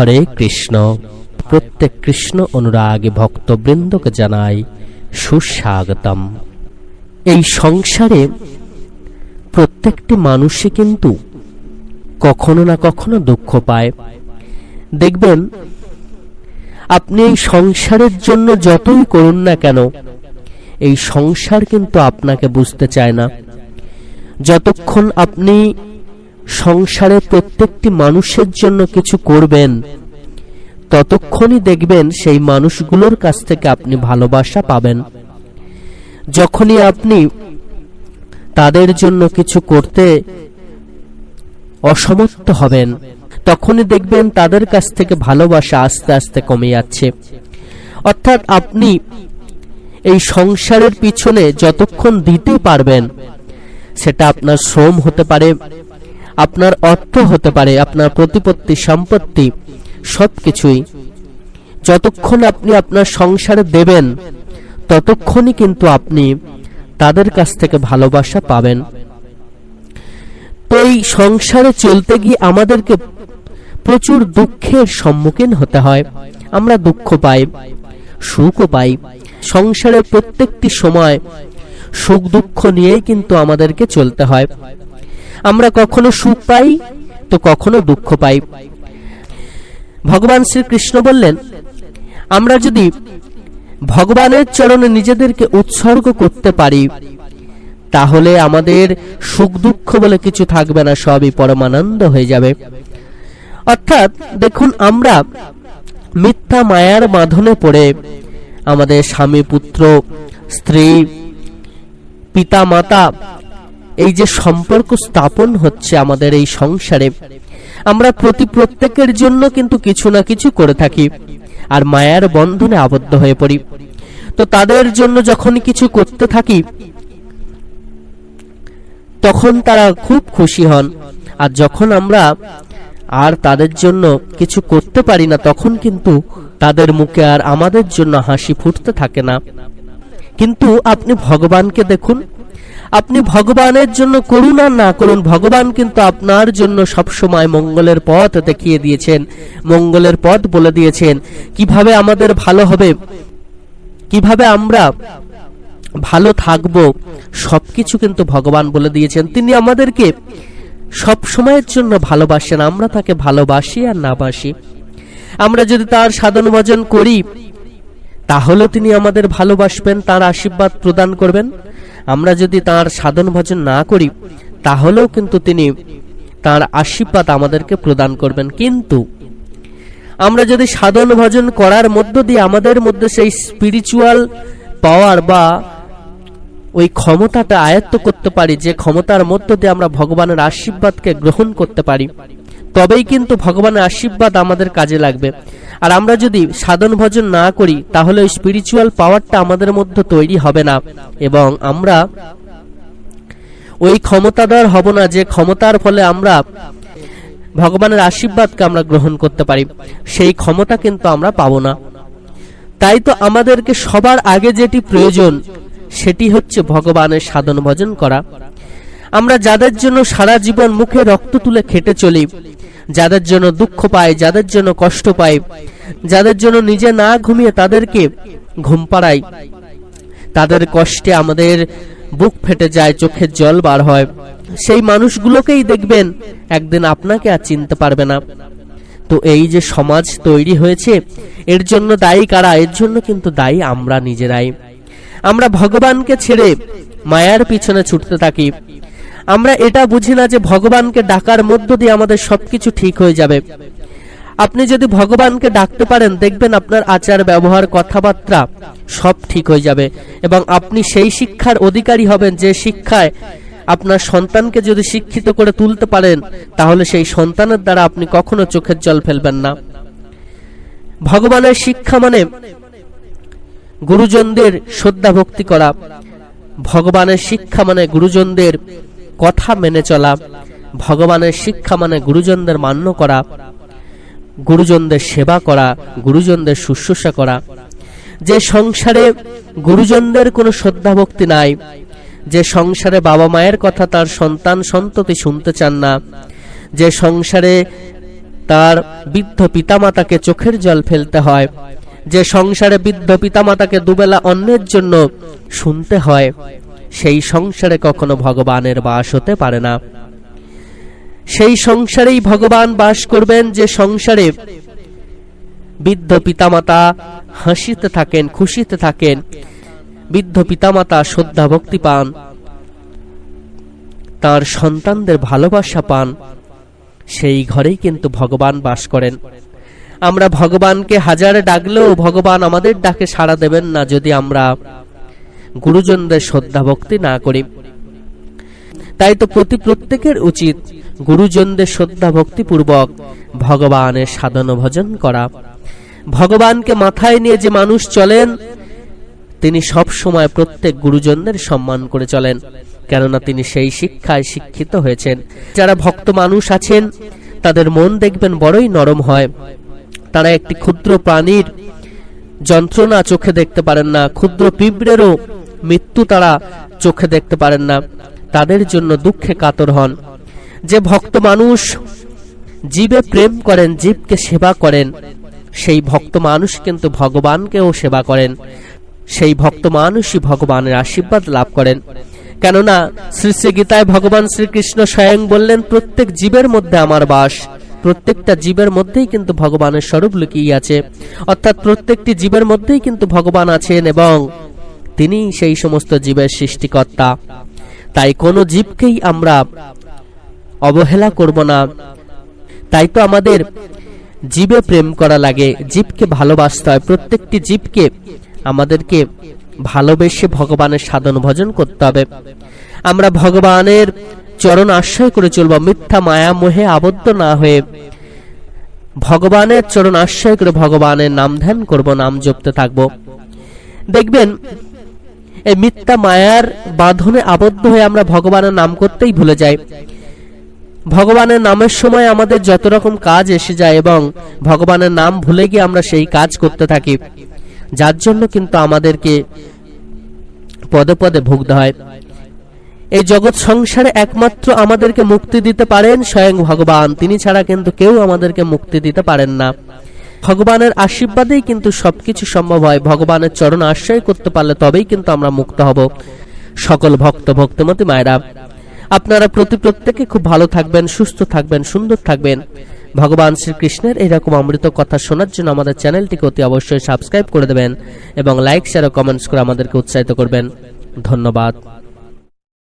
হরে কৃষ্ণ। প্রত্যেক কৃষ্ণ অনুরাগী ভক্তবৃন্দকে জানাই সুস্বাগতম। এই সংসারে প্রত্যেকটি মানুষই কিন্তু কখনো না কখনো দুঃখ পায়। দেখবেন, আপনি এই সংসারের জন্য যতই করুন না কেন, এই সংসার কিন্তু আপনাকে বুঝতে চায় না। যতক্ষণ আপনি সংসারের প্রত্যেকটি মানুষের জন্য কিছু করবেন। ততক্ষণই দেখবেন সেই মানুষগুলোর কাছ থেকে আপনি ভালোবাসা পাবেন। যখনই আপনি তাদের জন্য কিছু করতে অসমর্থ হবেন, তখনই দেখবেন তাদের কাছ থেকে ভালোবাসা আস্তে আস্তে কমে যাচ্ছে। অর্থাৎ আপনি এই সংসারের পিছনে যতক্ষণ দিতে পারবেন, সেটা আপনার শ্রম হতে পারে আপনার অর্থ হতে পারে, আপনার প্রতিপত্তি, সম্পত্তি, সবকিছুই। যতক্ষণ আপনি আপনার সংসারে দেবেন, ততক্ষণই কিন্তু আপনি তাদের কাছ থেকে ভালোবাসা পাবেন। তো এই সংসারে চলতে গিয়ে আমাদেরকে প্রচুর দুঃখের সম্মুখীন হতে হয়। আমরা দুঃখ পাই, সুখও পাই। সংসারের প্রত্যেকটি সময় সুখ দুঃখ নিয়েই কিন্তু আমাদেরকে চলতে হয়। আমরা কখনো সুখ পাই, তো কখনো দুঃখ পাই। ভগবান শ্রীকৃষ্ণ বললেন, আমরা যদি ভগবানের চরণে নিজেদেরকে উৎসর্গ করতে পারি, তাহলে আমাদের সুখ দুঃখ বলে কিছু থাকবে না, সবই পরমানন্দ হয়ে যাবে। অর্থাৎ দেখুন, আমরা মিথ্যা মায়ার বাঁধনে পড়ে আমাদের স্বামী, পুত্র, স্ত্রী, পিতা, মাতা এই যে সম্পর্ক স্থাপন হচ্ছে আমাদের এই সংসারে, আমরা প্রতি প্রত্যেকের জন্য কিন্তু কিছু না কিছু করে থাকি আর মায়ার বন্ধনে আবদ্ধ হয়ে পড়ি। তো তাদের জন্য যখন কিছু করতে থাকি, তখন তারা খুব খুশি হন। আর যখন আমরা আর তাদের জন্য কিছু করতে পারি না, তখন কিন্তু তাদের মুখে আর আমাদের জন্য হাসি ফুটতে থাকে না। কিন্তু আপনি ভগবানকে দেখুন আপনি ভগবানের জন্য করুন আর না করুন, ভগবান কিন্তু আপনার জন্য সবসময় মঙ্গলের পথ দেখিয়ে দিয়েছেন, মঙ্গলের পথ বলে দিয়েছেন। কীভাবে আমাদের ভালো হবে? কীভাবে আমরা ভালো থাকব? সবকিছু কিন্তু ভগবান বলে দিয়েছেন। তিনি আমাদেরকে সব সময়ের জন্য ভালোবাসেন, আমরা তাকে ভালোবাসি আর না বাসি। আমরা যদি তার সাধন ভজন করি, তাহলে তিনি আমাদের ভালোবাসবেন, তার আশীর্বাদ প্রদান করবেন। আমরা যদি তার সাধন ভজন না করি, তাহলেও কিন্তু তিনি তার আশীর্বাদ আমাদেরকে প্রদান করবেন। কিন্তু আমরা যদি সাধন ভজন করার মধ্য দিয়ে আমাদের মধ্যে সেই স্পিরিচুয়াল পাওয়ার বা ওই ক্ষমতাটা আয়ত্ত করতে পারি, যে ক্ষমতার মধ্য দিয়ে আমরা ভগবানের আশীর্বাদকে গ্রহণ করতে পারি, তবেই কিন্তু ভগবানের আশীর্বাদ আমাদের কাজে লাগবে। আর আমরা যদি সাধন ভজন না করি, তাহলে স্পিরিচুয়াল পাওয়ারটা আমাদের মধ্যে তৈরি হবে না। এবং আমরা ওই ক্ষমতাদার হব না, যে ক্ষমতার ফলে আমরা ভগবানের আশীর্বাদকে আমরা গ্রহণ করতে পারি। সেই ক্ষমতা কিন্তু আমরা পাবো না। তাই তো আমাদেরকে সবার আগে যেটি প্রয়োজন, সেটি হচ্ছে ভগবানের সাধন ভজন করা। আমরা যাদের জন্য সারা জীবন মুখে রক্ত তুলে খেটে চলি যাদের জন্য দুঃখ পায়, যাদের জন্য কষ্ট পায়, যাদের জন্য নিজে না ঘুমিয়ে তাদেরকে ঘুম পাড়াই তাদের কষ্টে আমাদের বুক ফেটে যায় চোখের জল বার হয়। সেই মানুষগুলোকেই দেখবেন একদিন আপনাকে আর চিনতে পারবে না। তো এই যে সমাজ তৈরি হয়েছে, এর জন্য দায়ী কারা? এর জন্য কিন্তু দায়ী আমরা নিজেরাই। আমরা ভগবানকে ছেড়ে মায়ার পিছনে ছুটতে থাকি। আমরা এটা বুঝি না যে ভগবানকে ডাকার মধ্য দিয়ে আমাদের সবকিছু ঠিক হয়ে যাবে। আপনি যদি ভগবানকে ডাকতে পারেন, দেখবেন আপনার আচার, ব্যবহার, কথাবার্তা সব ঠিক হয়ে যাবে এবং আপনি সেই শিক্ষার অধিকারী হবেন যে শিক্ষায় আপনার সন্তানকে যদি শিক্ষিত করে তুলতে পারেন, তাহলে সেই সন্তানের দ্বারা আপনি কখনো চোখের জল ফেলবেন না। ভগবানের শিক্ষা মানে গুরুজনদের শ্রদ্ধা ভক্তি করা। ভগবানের শিক্ষা মানে গুরুজনদের কথা মেনে চলা, ভগবানের শিক্ষা মানে গুরুজনদের মান্য করা, গুরুজনদের সেবা করা, গুরুজনদের শুশ্রূষা করা। যে সংসারে গুরুজনদের কোনো শ্রদ্ধা ভক্তি নাই, যে সংসারে বাবা মায়ের কথা তার সন্তান সন্ততি শুনতে চান না, যে সংসারে তার বৃদ্ধ পিতামাতাকে চোখের জল ফেলতে হয়, যে সংসারে বৃদ্ধ পিতামাতাকে দুবেলা অন্যের জন্য শুনতে হয়। সেই সংসারে কখনো ভগবানের বাস হতে পারে না। সেই সংসারেই ভগবান বাস করবেন যে সংসারে বৃদ্ধ পিতামাতা হাসিতে থাকেন, খুশিতে থাকেন, বৃদ্ধ পিতামাতা শ্রদ্ধা, ভক্তি পান, তার সন্তানদের ভালোবাসা পান, সেই ঘরেই কিন্তু ভগবান বাস করেন। আমরা ভগবানকে হাজারে ডাকলেও ভগবান আমাদের ডাকে সাড়া দেবেন না যদি আমরা গুরুজনদের শ্রদ্ধা ভক্তি না করি। তাই তো প্রতি প্রত্যেকের উচিত গুরুজনদের শ্রদ্ধা ভক্তিপূর্বক ভগবানের সাধন ভজন করা। ভগবানকে মাথায় নিয়ে যে মানুষ চলেন, তিনি সব সময় প্রত্যেক গুরুজনদের সম্মান করে চলেন, কেননা তিনি সেই শিক্ষায় শিক্ষিত হয়েছেন। যারা ভক্ত মানুষ আছেন, তাদের মন দেখবেন বড়ই নরম হয়। তারা একটি ক্ষুদ্র প্রাণীর যন্ত্রণা চোখে দেখতে পারেন না, ক্ষুদ্র পিঁপড়েরও মৃত্যু তারা চোখে দেখতে পারেন না। তাদের জন্য দুঃখে কাতর হন। যে ভক্ত মানুষ জীবে প্রেম করেন, জীবকে সেবা করেন, সেই ভক্ত মানুষ কিন্তু ভগবানকেও সেবা করেন। সেই ভক্ত মানুষই ভগবানের আশীর্বাদ লাভ করেন। কেননা শ্রী শ্রী গীতায় ভগবান শ্রীকৃষ্ণ স্বয়ং বললেন, প্রত্যেক জীবের মধ্যে আমার বাস। প্রত্যেকটা জীবের মধ্যেই কিন্তু ভগবানের স্বরূপ লুকিয়ে আছে। অর্থাৎ প্রত্যেকটি জীবের মধ্যেই কিন্তু ভগবান আছেন এবং তিনি সেই সমস্ত জীবের সৃষ্টিকর্তা। তাই কোনো জীবকেই আমরা অবহেলা করব না। তাই তো আমাদের জীবে প্রেম করা লাগে, জীবকে ভালোবাসতে হয়। প্রত্যেকটি জীবকে আমাদেরকে ভালোবেসে ভগবানের সাধন ভজন করতে হবে। আমরা ভগবানের চরণ আশ্রয় করে চলব, মিথ্যা, মায়া, মোহে আবদ্ধ না হয়ে। ভগবানের চরণ আশ্রয় করে ভগবানের নাম ধ্যান করব, নাম জপতে থাকব। দেখবেন এই মিথ্যা মায়ার বাঁধনে আবদ্ধ হয়ে আমরা ভগবানের নাম করতেই ভুলে যাই। ভগবানের নামের সময় আমাদের যত রকম কাজ এসে যায় এবং ভগবানের নাম ভুলে গিয়ে আমরা সেই কাজ করতে থাকি। যার জন্য কিন্তু আমাদেরকে পদে পদে ভুগতে হয়। এই জগৎ সংসারে একমাত্র আমাদেরকে মুক্তি দিতে পারেন স্বয়ং ভগবান। তিনি ছাড়া কিন্তু কেউ আমাদেরকে মুক্তি দিতে পারেন না। ভগবানের আশীর্বাদেই কিন্তু সবকিছু সম্ভব হয়। ভগবানের চরণ আশ্রয় করতে পারলে তবেই কিন্তু আমরা মুক্ত হব। সকল ভক্ত, ভক্তমতী মায়েরা, আপনারা প্রতি প্রত্যেকে খুব ভালো থাকবেন, সুস্থ থাকবেন, সুন্দর থাকবেন। ভগবান শ্রীকৃষ্ণের এরকম অমৃত কথা শোনার জন্য আমাদের চ্যানেলটিকে অতি অবশ্যই সাবস্ক্রাইব করে দেবেন এবং লাইক, শেয়ার ও কমেন্টস করে আমাদেরকে উৎসাহিত করবেন। ধন্যবাদ।